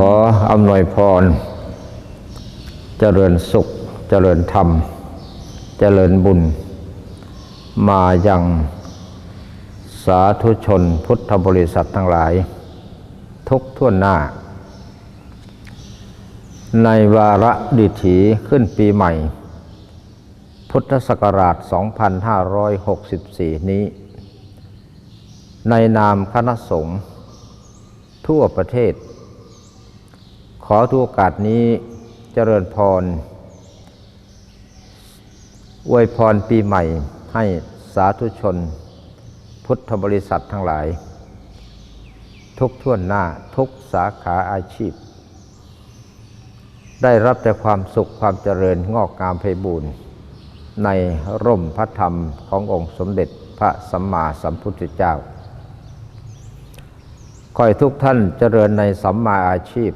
ขออำนวยพร เจริญสุข เจริญธรรม เจริญบุญ มาอยังสาธุชนพุทธบริษัททั้งหลาย ทุกท่วนหน้า ในวาระดิถีขึ้นปีใหม่ พุทธศักราช 2564 นี้ ในนามคณะสงฆ์ทั่วประเทศ ขอทุกโอกาสนี้เจริญพร อวยพรปีใหม่ให้สาธุชน พุทธบริษัททั้งหลาย ทุกท่วนหน้าทุกสาขาอาชีพ ได้รับแต่ความสุขความเจริญงอกงามไพบูรณ์ในร่มพระธรรมขององค์สมเด็จพระสัมมาสัมพุทธเจ้าขอให้ทุกท่านเจริญในสัมมาอาชีพ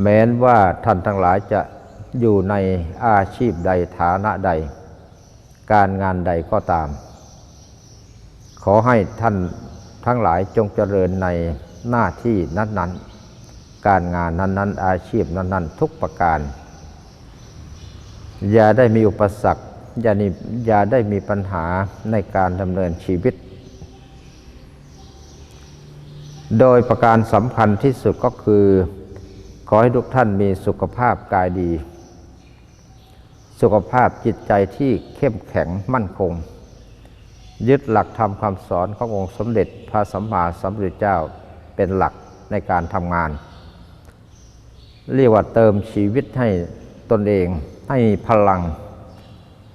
แม้นว่าท่านทั้งหลายจะอยู่ในอาชีพใดฐานะใด การงานใดก็ตาม ขอให้ท่านทั้งหลายจงเจริญในหน้าที่นั้นๆ การงานนั้น ๆ อาชีพนั้น ๆ ทุกประการ อย่าได้มีอุปสรรคอย่านีอย่าได้มีปัญหาในการดำเนินชีวิต โดยประการสำคัญที่สุดก็คือ ขอให้ทุกท่านมีสุขภาพกายดี สุขภาพจิตใจที่เข้มแข็งมั่นคง ยึดหลักธรรมคำสอนขององค์สมเด็จพระสัมมาสัมพุทธเจ้าเป็นหลักในการทำงาน เรียกว่าเติมชีวิตให้ตนเองให้พลัง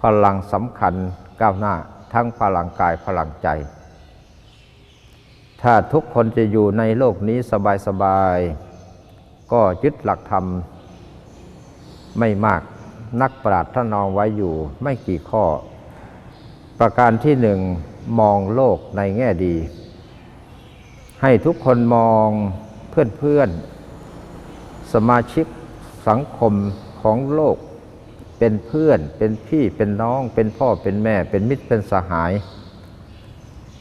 พลังสำคัญก้าวหน้าทั้งพลังกายพลังใจ ถ้าทุกคนจะอยู่ในโลกนี้สบายๆ ก็ยึดหลักธรรม ไม่มากนักปราชญ์ท่านนองไว้อยู่ไม่กี่ข้อ ประการที่หนึ่งมองโลกในแง่ดี ให้ทุกคนมองเพื่อนๆ สมาชิกสังคมของโลก เป็นเพื่อน เป็นพี่เป็นน้อง เป็นพ่อเป็นแม่ เป็นมิตรเป็นสหาย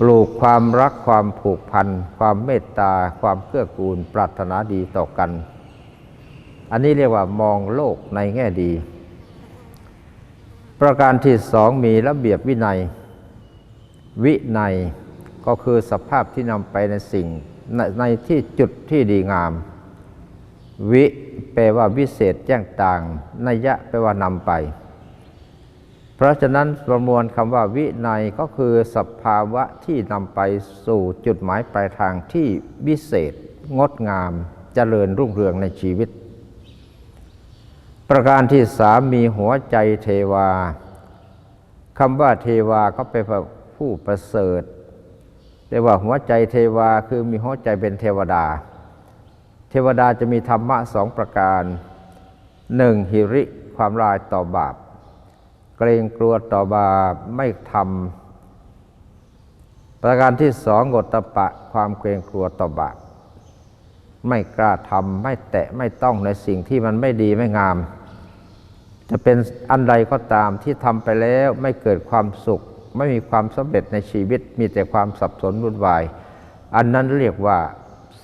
ปลูกความรักความผูกพัน ความเมตตา ความเกื้อกูลปรารถนาดีต่อกัน อันนี้เรียกว่ามองโลกในแง่ดี ประการที่สองมีระเบียบวินัย วินัยก็คือสภาพที่นำไปในสิ่งในในที่จุดที่ดีงาม วิแปลว่าวิเศษแจ้งต่างนัยยะแปลว่านำไป เพราะฉะนั้นประมวลคำว่าวินัยก็คือสภาวะที่นำไปสู่จุดหมายปลายทางที่วิเศษ งดงามเจริญรุ่งเรืองในชีวิต ประการที่สามมีหัวใจเทวาคำว่าเทวาก็เป็นผู้ประเสริฐเรียกว่าหัวใจเทวาคือมีหัวใจเป็นเทวดา เทวดาจะมีธรรมะสองประการหนึ่งหิริความลายต่อบาป เกรงกลัวต่อบาปไม่ทำประการที่สองกตปะความเกรงกลัวต่อบาป ไม่กล้าทำไม่แตะไม่ต้องในสิ่งที่มันไม่ดีไม่งาม จะเป็นอันใดก็ตามที่ทำไปแล้วไม่เกิดความสุข ไม่มีความสำเร็จในชีวิต มีแต่ความสับสนวุ่นวาย อันนั้นเรียกว่า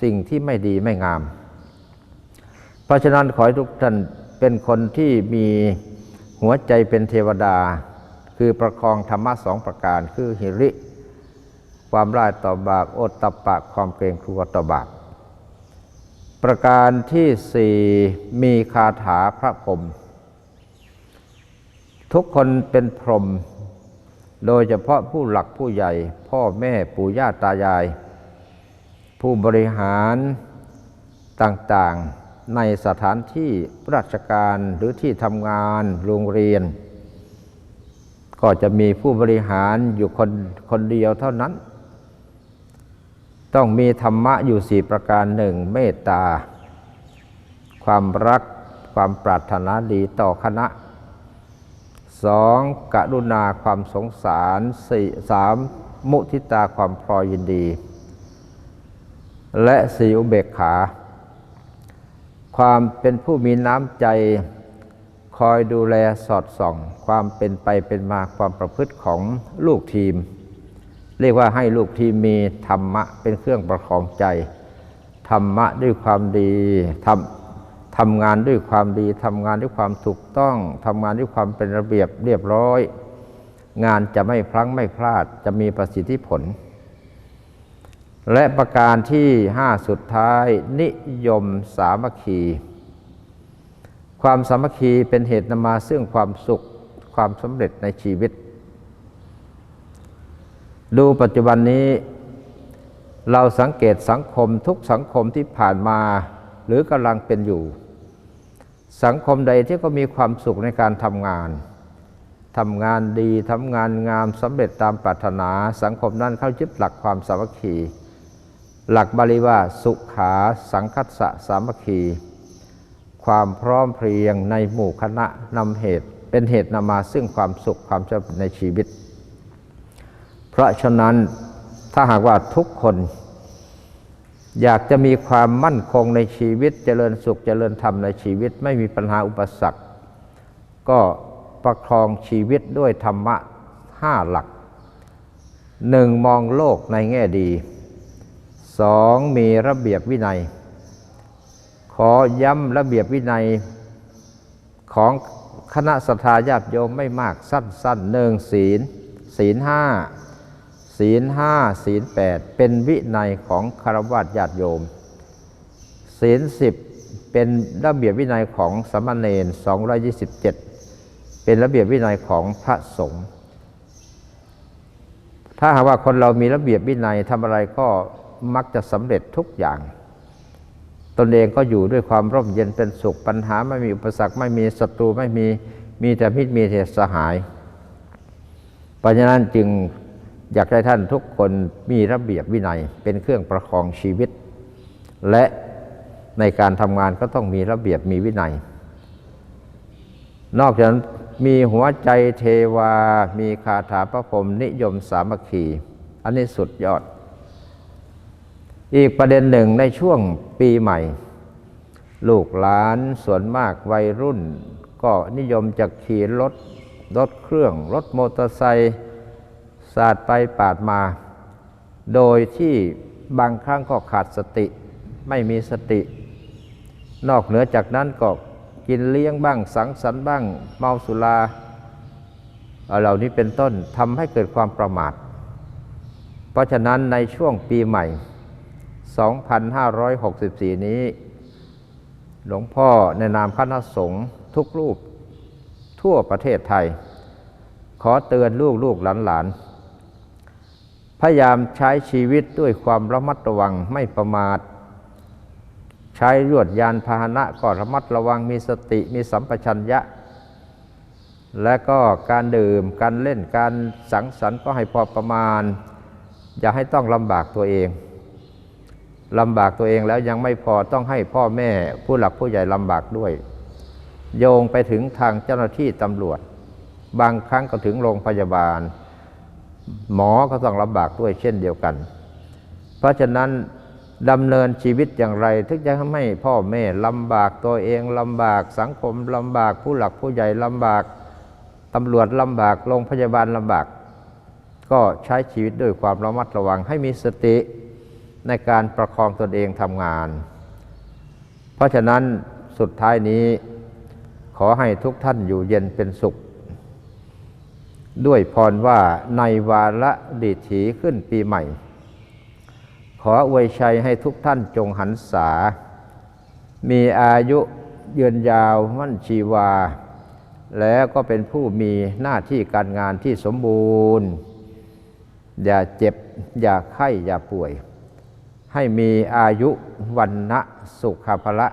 สิ่งที่ไม่ดีไม่งาม เพราะฉะนั้นขอให้ทุกท่านเป็นคนที่มีหัวใจเป็นเทวดา คือประคองธรรมะสองประการ คือหิริ ความร้ายต่อบาปโอตตปปะความเกรงกลัวต่อบาป ประการที่สี่มีคาถาพระพรหมทุกคนเป็นพรหมโดยเฉพาะผู้หลักผู้ใหญ่ พ่อแม่ปู่ย่าตายาย ผู้บริหารต่างๆ ในสถานที่ราชการหรือที่ทำงานโรงเรียน ก็จะมีผู้บริหารอยู่คนคนเดียวเท่านั้น ต้องมีธรรมะอยู่สี่ประการหนึ่งเมตตา ความรักความปรารถนาดีต่อคณะสองกรุณาความสงสารสี่สามมุทิตาความพลอยยินดี และสี่อุเบกขา ความเป็นผู้มีน้ำใจคอยดูแลสอดส่อง ความเป็นไปเป็นมาความประพฤติของลูกทีม เรียกว่าให้ลูกทีมมีธรรมะเป็นเครื่องประคองใจ ธรรมะด้วยความดีทำทำงานด้วยความดีทำงานด้วยความถูกต้องทำงานด้วยความเป็นระเบียบเรียบร้อย งานจะไม่พลั้งไม่พลาดจะมีประสิทธิผล และประการที่ห้าสุดท้าย นิยมสามัคคีความสามัคคีเป็นเหตุนำมาซึ่งความสุขความสำเร็จในชีวิต ดูปัจจุบันนี้ เราสังเกตสังคมทุกสังคมที่ผ่านมา หรือกำลังเป็นอยู่ สังคมใดที่ก็มีความสุขในการทำงานทำงานดีทำงานงามสำเร็จตามปรารถนาสังคมนั้นเข้ายึดหลักความสามัคคี หลักบาลีว่าสุขาสังคัสสะสามัคคี ความพร้อมเพรียงในหมู่คณะนำเหตุ เป็นเหตุนำมาซึ่งความสุขความสำเร็จในชีวิต เพราะฉะนั้นถ้าหากว่าทุกคนอยากจะมีความมั่นคงในชีวิตเจริญสุขเจริญธรรมในชีวิตไม่มีปัญหาอุปสรรค ก็ประคองชีวิตด้วยธรรมะห้าหลักหนึ่งมองโลกในแง่ดีสองมีระเบียบวินัย ขอย้ำระเบียบวินัยของคณะสัตยาญาติโยมไม่มากสั้นๆหนึ่งศีล ศีลห้า ศีลห้าศีลแปดเป็นวินัยของคารวะญาติโยม ศีลสิบเป็นระเบียบวินัยของสมณเณร227 เป็นระเบียบวินัยของพระสงฆ์ถ้าหากว่าคนเรามีระเบียบวินัยทำอะไรก็มักจะสำเร็จทุกอย่าง ตนเองก็อยู่ด้วยความร่มเย็นเป็นสุขปัญหาไม่มีอุปสรรคไม่มีศัตรูไม่มีมีแต่มิตรมีแต่สหายเพราะฉะนั้นจึง อยากให้ท่านทุกคนมีระเบียบวินัยเป็นเครื่องประคองชีวิต และในการทำงานก็ต้องมีระเบียบมีวินัย นอกจากนั้นมีหัวใจเทวา มีคาถาพระพรหมนิยมสามัคคี อันนี้สุดยอด อีกประเด็นหนึ่งในช่วงปีใหม่ ลูกหลานส่วนมากวัยรุ่น ก็นิยมจะขี่รถรถเครื่องรถมอเตอร์ไซค์ สาดไปปาดมา โดยที่บางครั้งก็ขาดสติ ไม่มีสติ นอกเหนือจากนั้นก็กินเลี้ยงบ้างสังสรรค์บ้างเมาสุราเหล่านี้เป็นต้นทำให้เกิดความประมาท เพราะฉะนั้นในช่วงปีใหม่ 2564 นี้ หลวงพ่อในนามคณะสงฆ์ทุกรูปทั่วประเทศไทย ขอเตือนลูกลูกหลานหลาน พยายามใช้ชีวิตด้วยความระมัดระวังไม่ประมาท ใช้รวดยานพาหนะก็ระมัดระวังมีสติมีสัมปชัญญะ และก็การดื่มการเล่นการสังสรรค์ก็ให้พอประมาณ อย่าให้ต้องลำบากตัวเองลำบากตัวเองแล้วยังไม่พอต้องให้พ่อแม่ผู้หลักผู้ใหญ่ลำบากด้วย โยงไปถึงทางเจ้าหน้าที่ตำรวจ บางครั้งก็ถึงโรงพยาบาล หมอก็ต้องลำบากด้วยเช่นเดียวกัน เพราะฉะนั้นดำเนินชีวิตอย่างไรถึงจะทำให้พ่อแม่ลำบากตัวเองลำบากสังคมลำบากผู้หลักผู้ใหญ่ลำบากตำรวจลำบากโรงพยาบาลลำบาก ก็ใช้ชีวิตด้วยความระมัดระวังให้มีสติในการประคองตนเองทำงาน เพราะฉะนั้นสุดท้ายนี้ขอให้ทุกท่านอยู่เย็นเป็นสุข ด้วยพรว่าในวาระดีถีขึ้นปีใหม่ ขออวยชัยให้ทุกท่านจงหันษา มีอายุยืนยาวมั่นชีวา แล้วก็เป็นผู้มีหน้าที่การงานที่สมบูรณ์ อย่าเจ็บ อย่าไข้อย่าป่วย ให้มีอายุวันนะสุขภละ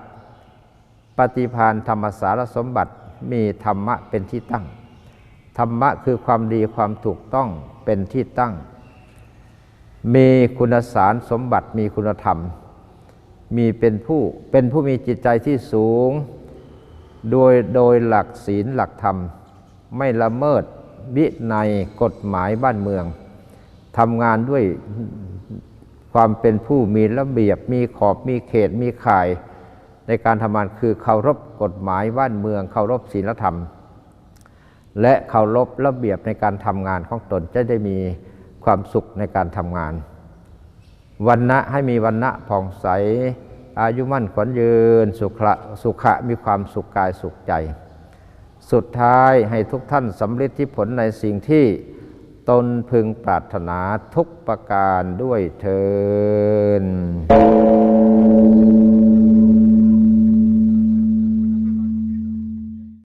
ปฏิพานธรรมสารสมบัติมีธรรมะเป็นที่ตั้ง ธรรมะคือความดีความถูกต้องเป็นที่ตั้ง มีคุณสารสมบัติมีคุณธรรม มีเป็นผู้เป็นผู้มีจิตใจที่สูง โดยโดยหลักศีลหลักธรรม ไม่ละเมิดวินัยกฎหมายบ้านเมืองทำงานด้วยความเป็นผู้มีระเบียบ มีขอบมีเขตมีข่าย ในการทำงานคือเคารพกฎหมายบ้านเมือง เคารพศีลธรรม และเคารพระเบียบในการทำงานของตนจะได้มีความสุขในการทำงานวันนะให้มีวันนะผ่องใส อายุมั่นขวัญยืน สุขะสุขะมีความสุขกายสุขใจ สุดท้ายให้ทุกท่านสำเร็จที่ผลในสิ่งที่ตนพึงปรารถนาทุกประการด้วยเทิน